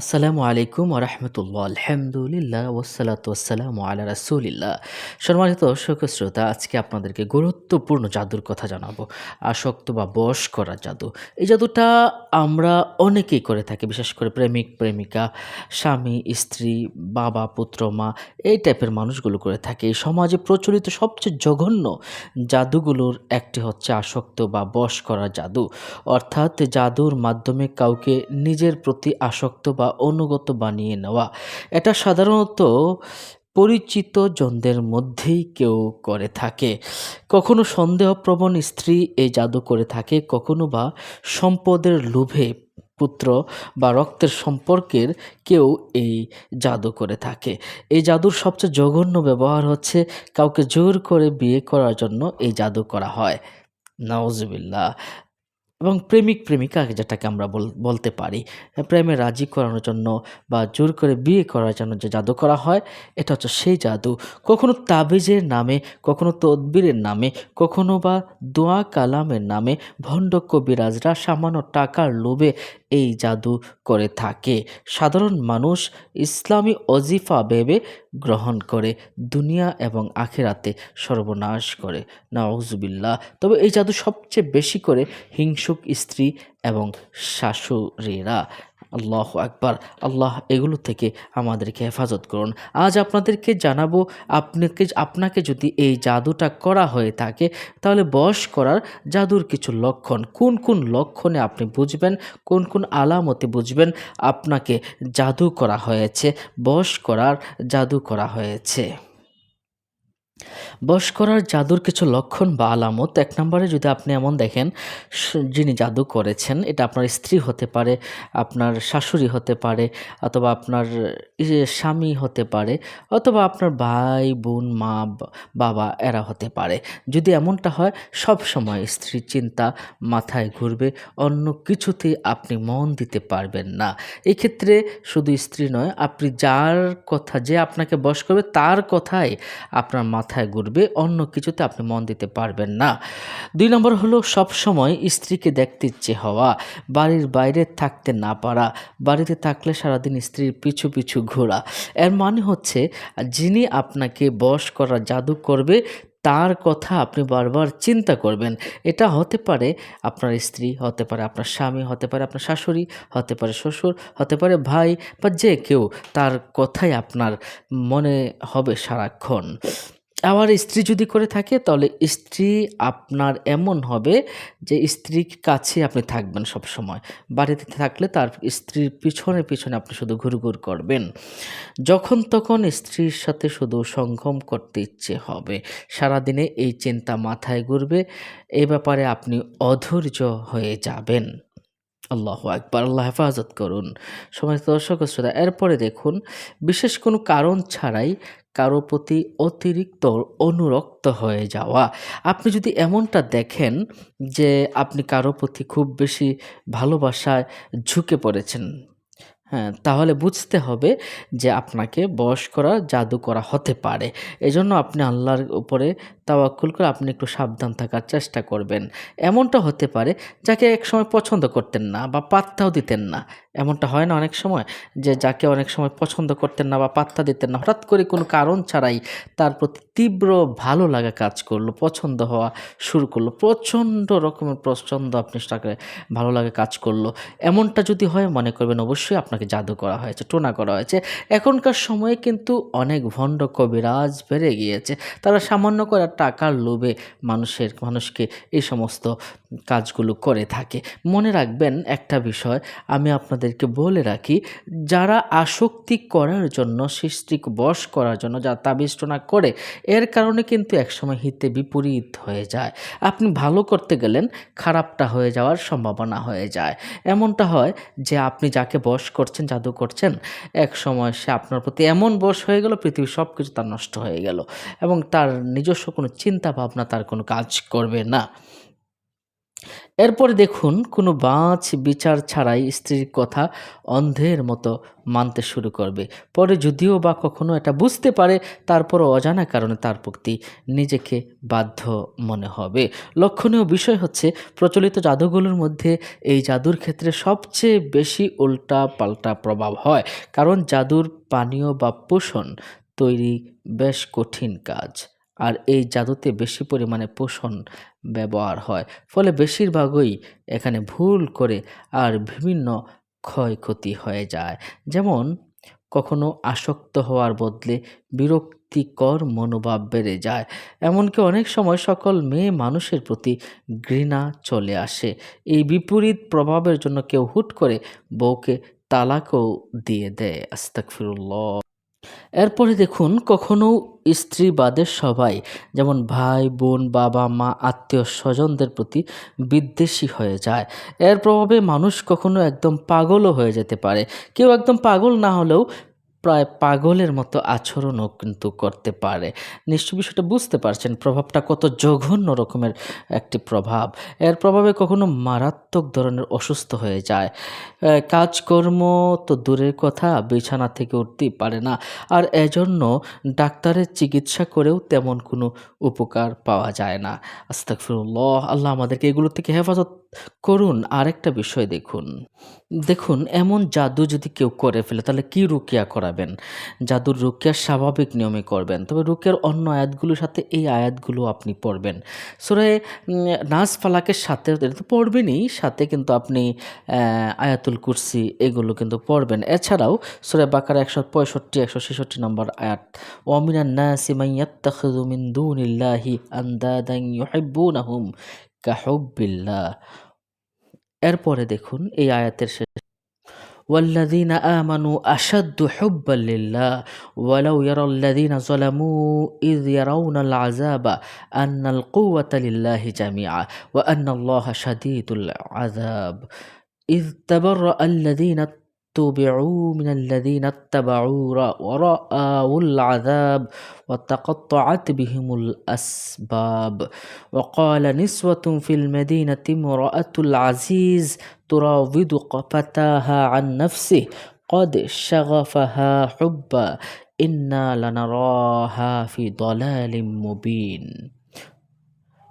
আসসালামু আলাইকুম রহমতুল্লাহ। আলহামদুলিল্লাহ ওসালাত ওসালাম আলা রাসুলিল্লাহ। সম্মানিত দর্শক শ্রোতা, আজকে আপনাদেরকে গুরুত্বপূর্ণ জাদুর কথা জানাব। আসক্ত বা বশ করা জাদু। এই জাদুটা আমরা অনেকেই করে থাকি, বিশেষ করে প্রেমিক, প্রেমিকা, স্বামী, স্ত্রী, বাবা, পুত্র, মা, এই টাইপের মানুষগুলো করে থাকে। এই সমাজে প্রচলিত সবচেয়ে জঘন্য জাদুগুলোর একটি হচ্ছে আসক্ত বা বশ করা জাদু। অর্থাৎ জাদুর মাধ্যমে কাউকে নিজের প্রতি আসক্ত বা অনুগত বানিয়ে নেওয়া। এটা সাধারণত পরিচিত জনদের মধ্যেই কেউ করে থাকে। কখনো সন্দেহপ্রবণ স্ত্রী এই জাদু করে থাকে, কখনো বা সম্পদের লোভে পুত্র বা রক্তের সম্পর্কের কেউ এই জাদু করে থাকে। এই জাদুর সবচেয়ে জঘন্য ব্যবহার হচ্ছে কাউকে জোর করে বিয়ে করার জন্য এই জাদু করা হয়। নওয়াজবিল্লা এবং প্রেমিক প্রেমিকা যেটাকে আমরা বল, বলতে পারি। প্রেমে রাজি করানোর জন্য বা জোর করে বিয়ে করার জন্য যে জাদু করা হয়, এটা হচ্ছে সেই জাদু। কখনো তাবিজের নামে, কখনো তদবিরের নামে, কখনো বা দোয়া কালামের নামে ভণ্ড কবিরাজরা সামান্য টাকার লোভে এই জাদু করে থাকে। সাধারণ মানুষ ইসলামী অজিফা ভেবে গ্রহণ করে দুনিয়া এবং আখেরাতে সর্বনাশ করে। নাউজুবিল্লাহ। তবে এই জাদু সবচেয়ে বেশি করে হিংসুক স্ত্রী এবং শাশুড়িরা। আল্লাহ আকবার। আল্লাহ এগুলো থেকে আমাদেরকে হেফাজত করুন। আজ আপনাদেরকে জানাব, আপনাকে আপনাকে যদি এই জাদুটা করা হয়ে থাকে, তাহলে বশ করার জাদুর কিছু লক্ষণ। কোন কোন লক্ষণে আপনি বুঝবেন, কোন কোন আলামতে বুঝবেন আপনাকে জাদু করা হয়েছে, বশ করার জাদু করা হয়েছে। বশ করার জাদুর কিছু লক্ষণ বা আলামত, এক নম্বরে যদি আপনি এমন দেখেন যিনি জাদু করেছেন, এটা আপনার স্ত্রী হতে পারে, আপনার শাশুড়ি হতে পারে, অথবা আপনার ইয়ে স্বামী হতে পারে, অথবা আপনার ভাই, বোন, মা বাবা, এরা হতে পারে। যদি এমনটা হয়, সব সময় স্ত্রীর চিন্তা মাথায় ঘুরবে, অন্য কিছুতে আপনি মন দিতে পারবেন না। এক্ষেত্রে শুধু স্ত্রী নয়, আপনি যার কথা যে আপনাকে বশ করবে, তার কথাই আপনার মাথায় ঘুরবে, অন্য কিছুতে আপনি মন দিতে পারবেন না। দুই নম্বর হলো সব সময় স্ত্রীকে দেখতে ইচ্ছে হওয়া, বাড়ির বাইরে থাকতে না পারা, বাড়িতে থাকলে সারাদিন স্ত্রীর পিছু পিছু ঘোরা। এর মানে হচ্ছে, যিনি আপনাকে বশ করা জাদু করবে, তার কথা আপনি বারবার চিন্তা করবেন। এটা হতে পারে আপনার স্ত্রী, হতে পারে আপনার স্বামী, হতে পারে আপনার শাশুড়ি, হতে পারে শ্বশুর, হতে পারে ভাই বা যে কেউ, তার কথাই আপনার মনে হবে সারাক্ষণ। আবার স্ত্রী যদি করে থাকে, তাহলে স্ত্রী আপনার এমন হবে যে স্ত্রীর কাছে আপনি থাকবেন সব সময় বাড়িতে থাকলে তার স্ত্রীর পিছনে পিছনে আপনি শুধু ঘুরঘুর করবেন। যখন তখন স্ত্রীর সাথে শুধু সঙ্গম করতে ইচ্ছে হবে। সারাদিনে এই চিন্তা মাথায় ঘুরবে। এ ব্যাপারে আপনি অধৈর্য হয়ে যাবেন। আল্লাহ একবার আল্লাহ হেফাজত করুন। সময় দর্শক শ্রোতা, এরপরে দেখুন, বিশেষ কোনো কারণ ছাড়াই কারও প্রতি অতিরিক্ত অনুরক্ত হয়ে যাওয়া। আপনি যদি এমনটা দেখেন যে আপনি কারও প্রতি খুব বেশি ভালোবাসায় ঝুঁকে পড়েছেন হ্যাঁ তাহলে বুঝতে হবে যে আপনাকে বশ করা জাদু করা হতে পারে। এজন্য আপনি আল্লাহর উপরে তাওয়াক্কুল করে আপনি একটু সাবধান থাকার চেষ্টা করবেন। এমনটা হতে পারে যাকে একসময় পছন্দ করতেন না বা পাত্তাও দিতেন না। এমনটা হয় না অনেক সময় যে যাকে অনেক সময় পছন্দ করতেন না বা পাত্তা দিতেন না, হঠাৎ করে কোনো কারণ ছাড়াই তার প্রতি তীব্র ভালো লাগা কাজ করল, পছন্দ হওয়া শুরু করল, প্রচণ্ড রকমের প্রচণ্ড আপনি তাকে ভালো লাগা কাজ করল। এমনটা যদি হয় মনে করবেন অবশ্যই আপনাকে জাদু করা হয়েছে, টোনা করা হয়েছে। এখনকার সময়ে কিন্তু অনেক ভণ্ড কবিরাজ বেড়ে গিয়েছে। তারা সামান্য করে টাকার লোভে মানুষের, মানুষকে এই সমস্ত কাজগুলো করে থাকে। মনে রাখবেন একটা বিষয়, আমি আপনাদেরকে বলে রাখি, যারা আসক্তি করার জন্য, সৃষ্টিকে বশ করার জন্য যা তাবিষ্টনা করে, এর কারণে কিন্তু একসময় হিতে বিপরীত হয়ে যায়। আপনি ভালো করতে গেলেন, খারাপটা হয়ে যাওয়ার সম্ভাবনা হয়ে যায়। এমনটা হয় যে আপনি যাকে বশ করছেন, জাদু করছেন এক সময় সে আপনার প্রতি এমন বশ হয়ে গেল, পৃথিবীর সব কিছু তার নষ্ট হয়ে গেল এবং তার নিজস্ব কোনো চিন্তা ভাবনা তার কোনো কাজ করবে না। এরপরে দেখুন, কোনো বাঁচ বিচার ছাড়াই স্ত্রীর কথা অন্ধের মতো মানতে শুরু করবে। পরে যদিও বা কখনো এটা বুঝতে পারে তারপর অজানা কারণে তার প্রতি নিজেকে বাধ্য মনে হবে। লক্ষণীয় বিষয় হচ্ছে, প্রচলিত জাদুগুলোর মধ্যে এই জাদুর ক্ষেত্রে সবচেয়ে বেশি উল্টা পাল্টা প্রভাব হয়, কারণ জাদুর পানীয় বা পোষণ তৈরি বেশ কঠিন কাজ। আর এই জাদুতে বেশি পরিমাণে পোষণ ব্যবহার হয়। ফলে বেশিরভাগই এখানে ভুল করে আর বিভিন্ন ক্ষয়ক্ষতি হয়ে যায়। যেমন, কখনো আসক্ত হওয়ার বদলে বিরক্তিকর মনোভাব বেড়ে যায়। এমনকি অনেক সময় সকল মেয়ে মানুষের প্রতি ঘৃণা চলে আসে। এই বিপরীত প্রভাবের জন্য কেউ হুট করে বউকে তালাকও দিয়ে দেয়। আস্তাকফিরুল্লাহ এরপরে দেখুন, কখনো স্ত্রী বাদের সবাই যেমন ভাই, বোন, বাবা, মা, আত্মীয় স্বজনদের প্রতি বিদ্বেষী হয়ে যায়। এর প্রভাবে মানুষ কখনো একদম পাগলও হয়ে যেতে পারে। কেউ একদম পাগল না হলেও প্রায় পাগলের মতো আচরণও কিন্তু করতে পারে। নিশ্চয় বিষয়টা বুঝতে পারছেন, প্রভাবটা কত জঘন্য রকমের একটি প্রভাব। এর প্রভাবে কখনো মারাত্মক ধরনের অসুস্থ হয়ে যায়। কাজকর্ম তো দূরের কথা, বিছানা থেকে উঠতেই পারে না। আর এজন্য ডাক্তারের চিকিৎসা করেও তেমন কোনো উপকার পাওয়া যায় না। আস্তাকফিরুল্লাহ আল্লাহ আমাদেরকে এগুলো থেকে হেফাজত করুন। আরেকটা বিষয় দেখুন। দেখুন, এমন জাদু যদি কেউ করে ফেলে, তাহলে কি রুকিয়া করাবেন জাদুর রুকিয়া স্বাভাবিক নিয়মে করবেন। তবে রুকিয়ার অন্য আয়াতগুলোর সাথে এই আয়াতগুলো আপনি পড়বেন। সুরে নাচ ফালাকের সাথে তো পড়বেনই, সাথে কিন্তু আপনি আয়াতুল কুরসি এগুলো কিন্তু পড়বেন। এছাড়াও সুরে বাকার একশো পঁয়ষট্টি, একশো ছেষট্টি নম্বর আয়াত ওয়ামিনান নাসি মাইয়াত্তাখিযু মিন দুনিল্লাহি আন্দাদান ইউহিব্বুনাহুম কাহুব্বিল্লাহ। এরপরে দেখুন এই আয়াতের শেষ والذين آمنوا أشد حبا لله. ولو يرى الذين ظلموا إذ يرون العذاب أن القوة لله جميعا وأن الله شديد العذاب. إذ تبرأ الذين اتبعوا من الذين اتبعوا ورأوا العذاب وتقطعت بهم الأسباب. وقال نسوة في المدينة امرأة العزيز تراود فتاها عن نفسه قد شغفها حبا إنا لنراها في ضلال مبين.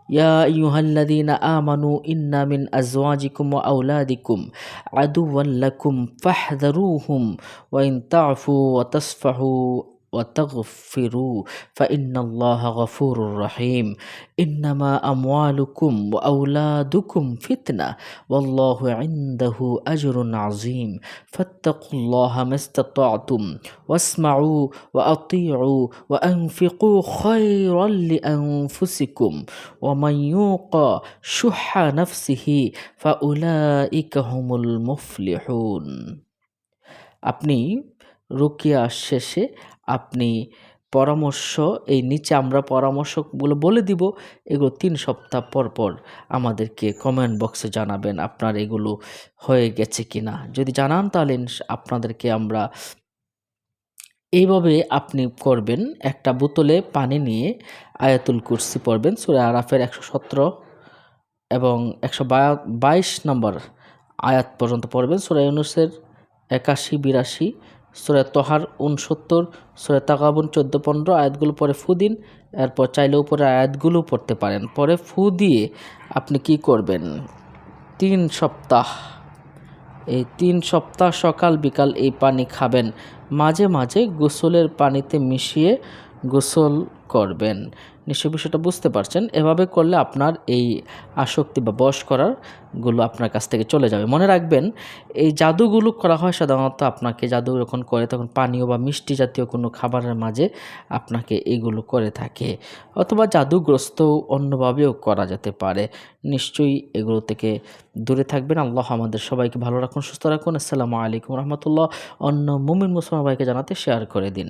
يا أيها الذين آمنوا إن من أزواجكم وأولادكم عدوا لكم فاحذروهم وإن تعفوا وتصفحوا وتغفروا فإن الله غفور رحيم إنما أموالكم وأولادكم فتنة والله عنده أجر عظيم فاتقوا الله ما استطعتم واسمعوا وأطيعوا وأنفقوا خيرا لأنفسكم ومن يوق شح نفسه فأولئك هم المفلحون আপনি রুকিয়া শেষে আপনি পরামর্শ, এই নিচে আমরা পরামর্শগুলো বলে দিব, এগুলো তিন সপ্তাহ পর পর আমাদেরকে কমেন্ট বক্সে জানাবেন আপনার এগুলো হয়ে গেছে কি না যদি জানান তাহলে আপনাদেরকে আমরা এইভাবে আপনি করবেন। একটা বোতলে পানি নিয়ে আয়াতুল কুরসি পড়বেন, সুরে আরাফের একশো সতেরো এবং একশো বাইশ নম্বর আয়াত পর্যন্ত পড়বেন। সুরে ইউনুসের একাশি, বিরাশি সুরে তোহার উনসত্তর সুরে তাকাবুন চোদ্দ পনেরো আয়াতগুলো পরে ফু দিন। এরপর চাইলে উপরে আয়াতগুলো পড়তে পারেন। পরে ফু দিয়ে আপনি কি করবেন? তিন সপ্তাহ। এই তিন সপ্তাহ সকাল বিকাল এই পানি খাবেন। মাঝে মাঝে গোসলের পানিতে মিশিয়ে গোসল করবেন। নিশ্চয় বিষয়টা বুঝতে পারছেন। এভাবে করলে আপনার এই আসক্তি বা বশ করারগুলো আপনার কাছ থেকে চলে যাবে। মনে রাখবেন, এই জাদুগুলো করা হয় সাধারণত আপনাকে জাদু যখন করে তখন পানীয় বা মিষ্টি জাতীয় কোনো খাবারের মাঝে আপনাকে এগুলো করে থাকে। অথবা জাদুগ্রস্ত অন্যভাবেও করা যেতে পারে। নিশ্চয়ই এগুলো থেকে দূরে থাকবেন। আল্লাহ আমাদের সবাইকে ভালো রাখুন, সুস্থ রাখুন। আসসালামু আলাইকুম রহমতুল্লাহ। অন্য মুমিন মুসলমান ভাইকে জানাতে শেয়ার করে দিন।